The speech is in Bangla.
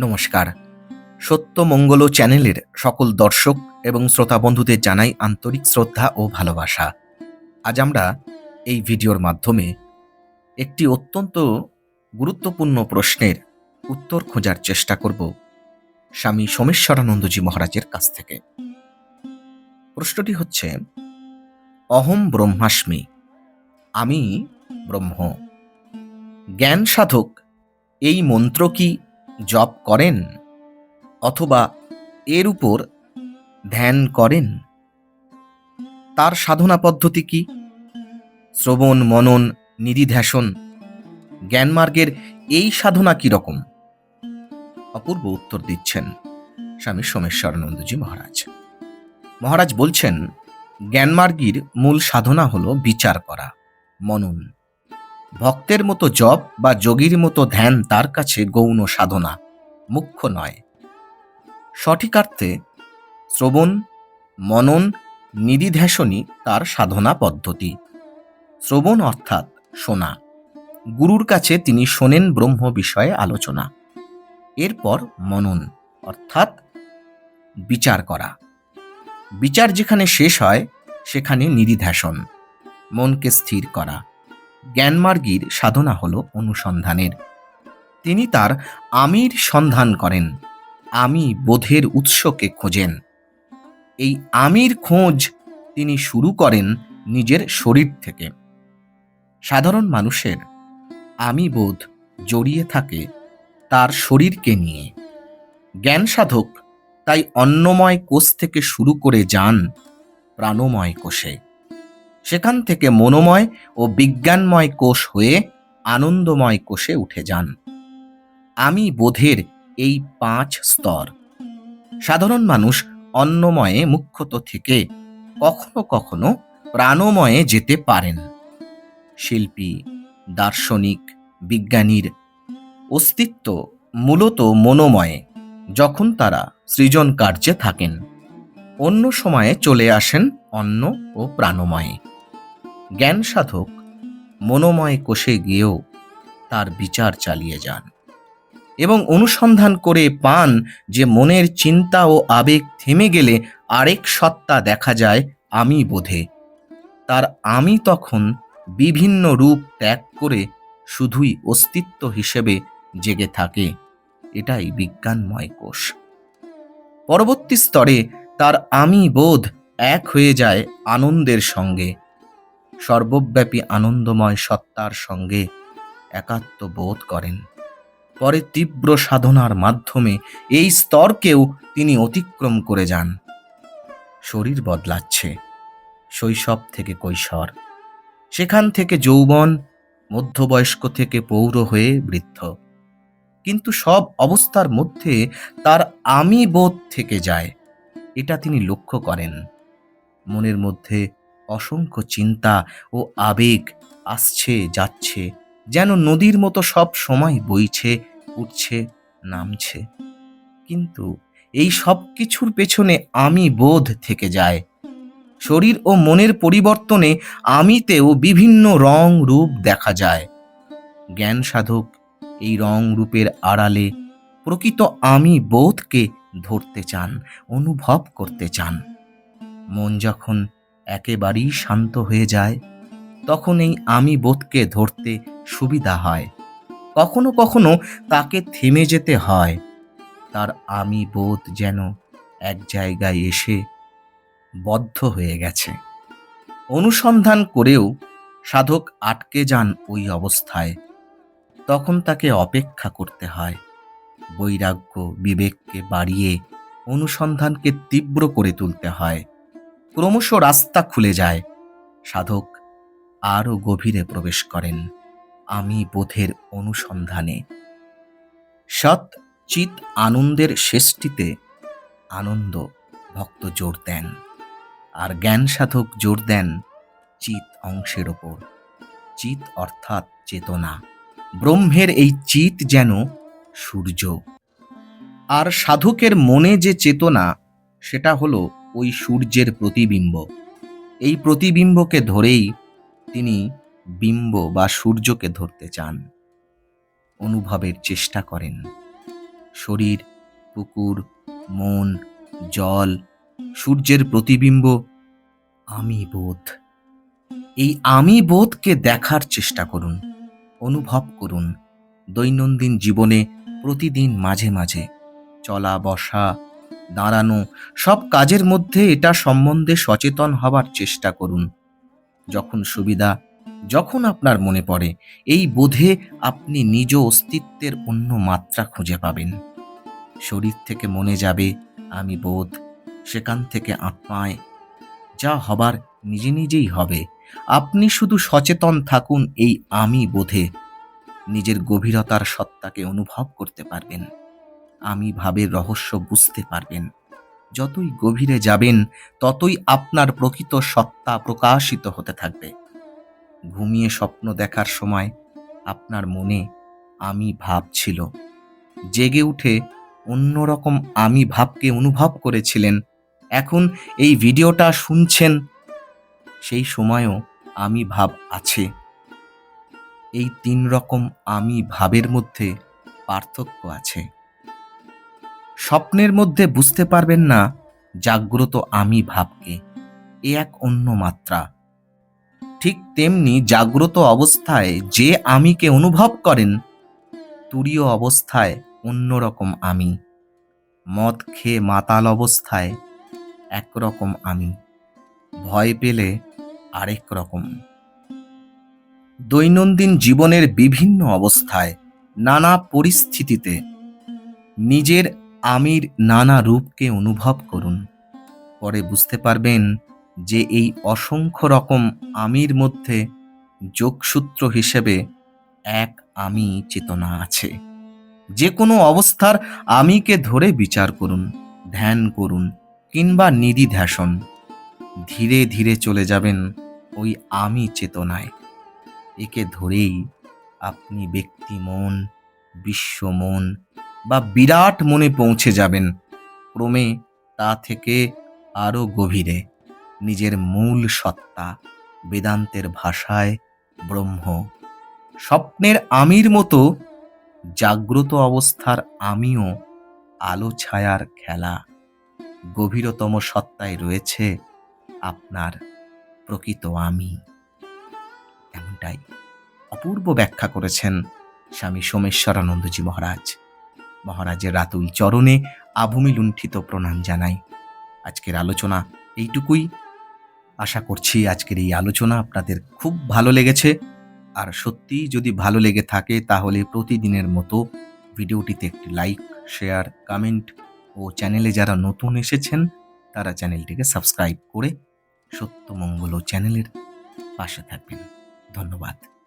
নমস্কার। সত্য মঙ্গল চ্যানেলের সকল দর্শক এবং শ্রোতা বন্ধুদের জানাই আন্তরিক শ্রদ্ধা ও ভালোবাসা। আজ আমরা এই ভিডিওর মাধ্যমে একটি অত্যন্ত গুরুত্বপূর্ণ প্রশ্নের উত্তর খোঁজার চেষ্টা করব স্বামী সোমেশ্বরানন্দজি মহারাজের কাছ থেকে। প্রশ্নটি হচ্ছে, অহম ব্রহ্মাস্মি, আমি ব্রহ্ম। জ্ঞান সাধক এই মন্ত্র কি জপ করেন অথবা এর উপর ধ্যান করেন। তার সাধনা পদ্ধতি কি? শ্রবণ, মনন, নিধিধ্যাসন, জ্ঞানমার্গের এই সাধনা কি রকম অপূর্ব উত্তর দিচ্ছেন স্বামী সোমেশ্বরানন্দজি মহারাজ। মহারাজ বলছেন, জ্ঞানমার্গীর মূল সাধনা হলো বিচার করা, মনন। ভক্তের মতো জপ বা যোগীর মতো ধ্যান তার কাছে গৌণ সাধনা, মুখ্য নয়। সঠিকার্থে শ্রবণ, মনন, নিধিধ্যাসনই তার সাধনা পদ্ধতি। শ্রবণ অর্থাৎ শোনা, গুরুর কাছে তিনি শোনেন ব্রহ্ম বিষয়ে আলোচনা। এরপর মনন অর্থাৎ বিচার করা। বিচার যেখানে শেষ হয়, সেখানে নিধিধ্যাসন, মনকে স্থির করা। জ্ঞানমার্গীর সাধনা হল অনুসন্ধানের। তিনি তার আমির সন্ধান করেন, আমি বোধের উৎসকে খোঁজেন। এই আমির খোঁজ তিনি শুরু করেন নিজের শরীর থেকে। সাধারণ মানুষের আমি বোধ জড়িয়ে থাকে তার শরীরকে নিয়ে। জ্ঞান সাধক তাই অন্নময় কোষ থেকে শুরু করে যান প্রাণময় কোষে। সেখান থেকে মনোময় ও বিজ্ঞানময় কোষ হয়ে আনন্দময় কোষে উঠে যান। আমি বোধের এই পাঁচ স্তর। সাধারণ মানুষ অন্নময়ে মুখ্যত থেকে কখনো কখনো প্রাণময়ে যেতে পারেন। শিল্পী, দার্শনিক, বিজ্ঞানীর অস্তিত্ব মূলত মনোময়ে যখন তারা সৃজন কার্যে থাকেন। অন্য সময়ে চলে আসেন অন্ন ও প্রাণময়ে। জ্ঞান সাধক মনোময় কোষে গিয়েও তার বিচার চালিয়ে যান এবং অনুসন্ধান করে পান যে মনের চিন্তা ও আবেগ থেমে গেলে আরেক সত্তা দেখা যায় আমি বোধে। তার আমি তখন বিভিন্ন রূপ ত্যাগ করে শুধুই অস্তিত্ব হিসেবে জেগে থাকে। এটাই বিজ্ঞানময় কোষ। পরবর্তী স্তরে তার আমি বোধ এক হয়ে যায় আনন্দের সঙ্গে। সর্বব্যাপী আনন্দময় সত্তার সঙ্গে একাত্ম বোধ করেন। পরে তীব্র সাধনার মাধ্যমে এই স্তরকেও তিনি অতিক্রম করে যান। শরীর বদলাচ্ছে, শৈশব থেকে কৈশোর। সেখান থেকে যৌবন, মধ্যবয়স্ক থেকে পৌর হয়ে বৃদ্ধ। কিন্তু সব অবস্থার মধ্যে তার আমি বোধ থেকে যায়, এটা তিনি লক্ষ্য করেন। মনের মধ্যে অসংখ্য চিন্তা ও আবেগ আসছে, যাচ্ছে, যেন নদীর মতো সব সময় বইছে, উঠছে, নামছে। কিন্তু এই সব কিছুর পেছনে আমি বোধ থেকে যায় শরীর ও মনের পরিবর্তনে আমিতেও বিভিন্ন রং রূপ দেখা যায়। জ্ঞান সাধক এই রং রূপের আড়ালে প্রকৃত আমি বোধকে ধরতে চান, অনুভব করতে চান। মন যখন একেবারেই শান্ত হয়ে যায়। তখন এই আমি বোধকে ধরতে সুবিধা হয়। কখনো কখনো তাকে থেমে যেতে হয়। তার আমি বোধ যেন এক জায়গায় এসে বদ্ধ হয়ে গেছে। অনুসন্ধান করেও সাধক আটকে যান ওই অবস্থায়। তখন তাকে অপেক্ষা করতে হয়। বৈরাগ্য বিবেককে বাড়িয়ে অনুসন্ধানকে তীব্র করে তুলতে হয়। ক্রমশ রাস্তা খুলে যায়। সাধক আরও গভীরে প্রবেশ করেন। আমি বোধের অনুসন্ধানে। সৎ চিত আনন্দের শেষটিতে আনন্দ ভক্ত জোর দেন আর জ্ঞান সাধক জোর দেন চিত অংশের ওপর। চিত অর্থাৎ চেতনা। ব্রহ্মের এই চিত যেন সূর্য। আর সাধকের মনে যে চেতনা, সেটা হলো ওই সূর্যের প্রতিবিম্ব। এই প্রতিবিম্বকে ধরেই তিনি বিম্ব বা সূর্যকে ধরতে চান। অনুভবের চেষ্টা করেন। শরীর, পুকুর, মন, জল, সূর্যের প্রতিবিম্ব, আমি বোধ। এই আমি বোধকে দেখার চেষ্টা করুন, অনুভব করুন। দৈনন্দিন জীবনে, প্রতিদিন মাঝে মাঝে, চলা, বসা দাঁড়ানো, সব কাজের মধ্যে এটা সম্বন্ধে সচেতন হবার চেষ্টা করুন। যখন সুবিধা, যখন আপনার মনে পড়ে, এই বোধে আপনি নিজ অস্তিত্বের অন্য মাত্রা খুঁজে পাবেন। শরীর থেকে মনে যাবে, আমি বোধ, সেখান থেকে আত্মায় যা হবার নিজে নিজেই হবে। আপনি শুধু সচেতন থাকুন এই আমি বোধে। নিজের গভীরতার সত্তাকে অনুভব করতে পারবেন। আমি ভাবের রহস্য বুঝতে পারবেন। যতই গভীরে যাবেন, ততই আপনার প্রকৃত সত্তা প্রকাশিত হতে থাকবে। ঘুমিয়ে স্বপ্ন দেখার সময় আপনার মনে আমি ভাব ছিল। জেগে উঠে অন্যরকম আমি ভাবকে অনুভব করেছিলেন। এখন এই ভিডিওটা শুনছেন, সেই সময়ও আমি ভাব আছে। এই তিন রকম আমি ভাবের মধ্যে পার্থক্য আছে। স্বপ্নের মধ্যে বুঝতে পারবেন না, জাগ্রত আমি ভাবকে, এ এক অন্য মাত্রা। ঠিক তেমনি জাগ্রত অবস্থায় যে আমিকে অনুভব করেন, তুরীয় অবস্থায় অন্যরকম আমি। মদ খেয়ে মাতাল অবস্থায় একরকম আমি। ভয় পেলে আরেক রকম। দৈনন্দিন জীবনের বিভিন্ন অবস্থায়, নানা পরিস্থিতিতে, নিজের আমির নানা রূপকে অনুভব করুন। পরে বুঝতে পারবেন যে এই অসংখ্য রকম আমির মধ্যে যোগসূত্র হিসেবে এক আমি চেতনা আছে। যে কোনো অবস্থার আমিকে ধরে বিচার করুন, ধ্যান করুন কিংবা নিধিধ্যাসন। ধীরে ধীরে চলে যাবেন ওই আমি চেতনায়। একে ধরেই আপনি ব্যক্তি মন, বিশ্ব মন বা বিরাট মনে পৌঁছে যাবেন। ক্রমে তা থেকে আরও গভীরে নিজের মূল সত্তা বেদান্তের ভাষায় ব্রহ্ম। স্বপ্নের আমির মতো জাগ্রত অবস্থার আমিও আলো ছায়ার খেলা। গভীরতম সত্তায় রয়েছে আপনার প্রকৃত আমি। এমনটাই অপূর্ব ব্যাখ্যা করেছেন স্বামী সোমেশ্বরানন্দজি মহারাজ। মহারাজের রাতুল চরণে আভূমি লুণ্ঠিত প্রণাম জানাই। আজকের আলোচনা এইটুকুই। আশা করছি আজকের এই আলোচনা আপনাদের খুব ভালো লেগেছে। আর সত্যিই যদি ভালো লেগে থাকে তাহলে প্রতিদিনের মতো ভিডিওটিতে একটি লাইক, শেয়ার, কমেন্ট ও চ্যানেলে যারা নতুন এসেছেন তারা চ্যানেলটিকে সাবস্ক্রাইব করে সত্যমঙ্গল চ্যানেলের পাশে থাকবেন। ধন্যবাদ।